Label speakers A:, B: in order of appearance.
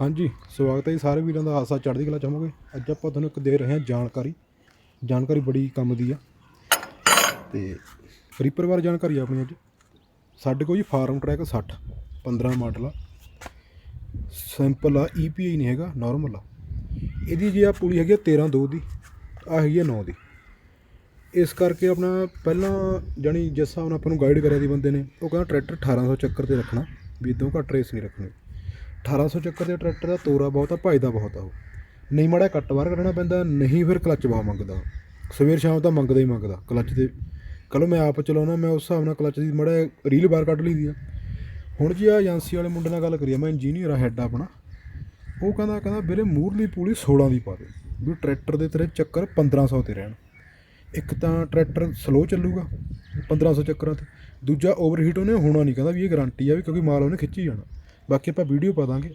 A: ਹਾਂਜੀ, ਸਵਾਗਤ ਹੈ ਜੀ ਸਾਰੇ ਵੀਰਾਂ ਦਾ। ਹਾਸਾ ਚੜ੍ਹਦੀ ਕਲਾ ਚਾਹਾਂਗੇ ਅੱਜ ਆਪਾਂ ਤੁਹਾਨੂੰ ਇੱਕ ਦੇ ਰਹੇ ਹਾਂ ਜਾਣਕਾਰੀ। ਜਾਣਕਾਰੀ ਬੜੀ ਕੰਮ ਦੀ ਆ। ਤੇ ਰੀਪਰ ਬਾਰੇ ਜਾਣਕਾਰੀ ਆ ਆਪਣੀ ਅੱਜ। ਸਾਡੇ ਕੋਲ ਜੀ ਫਾਰਮ ਟਰੈਕ 60 15 ਮਾਡਲ ਆ। ਸਿੰਪਲ ਆ ਈਪੀਆਈ ਨਹੀਂ ਹੈਗਾ, ਨਾਰਮਲ ਆ। ਇਹਦੀ ਜੀ ਆ ਪੁਲੀ ਹੈਗੀ ਆ 13 2 ਦੀ ਆ ਹੈਗੀ ਆ 9 ਦੀ। ਇਸ ਕਰਕੇ ਆਪਣਾ ਪਹਿਲਾਂ ਜਾਣੀ ਜਿਸ ਹਿਸਾਬ ਨਾਲ ਆਪਾਂ ਨੂੰ ਗਾਈਡ ਕਰਿਆ ਦੀ ਬੰਦੇ ਨੇ, ਉਹ ਕਹਿੰਦਾ ਟਰੈਕਟਰ 1800 ਚੱਕਰ ਤੇ ਰੱਖਣਾ, ਵੀ ਇਦੋਂ ਘੱਟ ਰੇਸ ਨਹੀਂ ਰੱਖਣੀ। 1800 ਚੱਕਰ ਦੇ ਟਰੈਕਟਰ ਦਾ ਤੋਰਾ ਬਹੁਤ ਆ ਭਜਦਾ ਬਹੁਤ ਆ ਉਹ। ਨਹੀਂ ਮਾੜਾ ਕੱਟ ਬਾਹਰ ਕੱਢਣਾ ਪੈਂਦਾ, ਨਹੀਂ ਫਿਰ ਕਲੱਚ ਬਹੁਤ ਮੰਗਦਾ। ਸਵੇਰ ਸ਼ਾਮ ਤਾਂ ਮੰਗਦਾ ਹੀ ਮੰਗਦਾ, ਕਲੱਚ ਦੇ ਕੱਲ ਮੈਂ ਆਪ ਚਲਾਉਣਾ, ਮੈਂ ਉਸ ਹਿਸਾਬ ਨਾਲ ਕਲੱਚ ਦੀ ਮਾੜਾ ਰੀਲ ਬਾਹਰ ਕੱਢ ਲਈਦੀ ਆ। ਹੁਣ ਜੀ ਆ ਏਜੰਸੀ ਵਾਲੇ ਮੁੰਡੇ ਨਾਲ ਗੱਲ ਕਰੀਏ ਮੈਂ ਇੰਜੀਨੀਅਰ ਆ ਹੈੱਡ ਆਪਣਾ। ਉਹ ਕਹਿੰਦਾ ਕਹਿੰਦਾ ਵੀਰੇ ਮੂਰਲੀ ਪੂਲੀ 16 ਦੀ ਪਾ ਦੇ, ਵੀ ਟਰੈਕਟਰ ਦੇ ਤੇਰੇ ਚੱਕਰ 1500 ਤੇ ਰਹਿਣ। ਇੱਕ ਤਾਂ ਟਰੈਕਟਰ ਸਲੋ ਚੱਲੂਗਾ 1500 ਚੱਕਰਾਂ ਤੇ। ਦੂਜਾ ਓਵਰਹੀਟ ਉਹਨੇ ਹੋਣਾ ਨਹੀਂ, ਕਹਿੰਦਾ ਵੀ ਇਹ ਗਾਰੰਟੀ ਆ ਵੀ ਕਿਉਂਕਿ ਮਾਲ ਉਹਨੇ ਖਿੱਚੀ ਜਾਣਾ। ਬਾਕੀ ਆਪਾਂ ਵੀਡੀਓ ਪਾ ਦਾਂਗੇ।